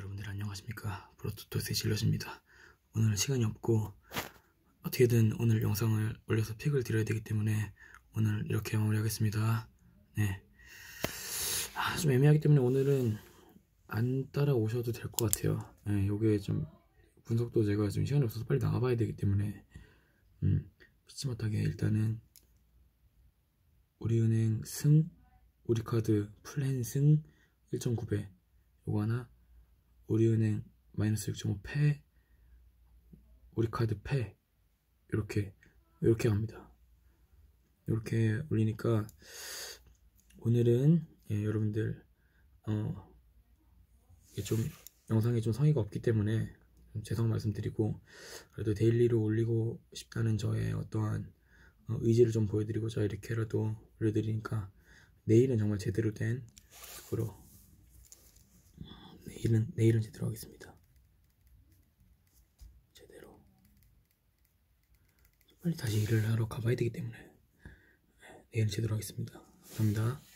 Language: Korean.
여러분들 안녕하십니까? 브로토토스의 질럿입니다. 오늘 시간이 없고 어떻게든 오늘 영상을 올려서 픽을 드려야 되기 때문에 오늘 이렇게 마무리하겠습니다. 네. 아, 좀 애매하기 때문에 오늘은 안 따라오셔도 될 것 같아요. 네, 요게 좀 분석도 제가 좀 시간이 없어서 빨리 나가봐야 되기 때문에 음, 피치 못하게 일단은 우리은행 승 우리카드 플랜 승 1.9배 요거 하나 우리은행 마이너스 6.5 패 우리카드 패 이렇게 이렇게 갑니다. 이렇게 올리니까 오늘은 예, 여러분들 어, 좀 영상에 좀 성의가 없기 때문에 좀 죄송 말씀드리고 그래도 데일리로 올리고 싶다는 저의 어떠한 어, 의지를 좀 보여드리고자 이렇게라도 올려드리니까 내일은 정말 제대로 된 그로 내일은 내일은 제대로 하겠습니다. 제대로 빨리 다시 일을 하러 가봐야 되기 때문에 네, 내일은 제대로 하겠습니다. 감사합니다.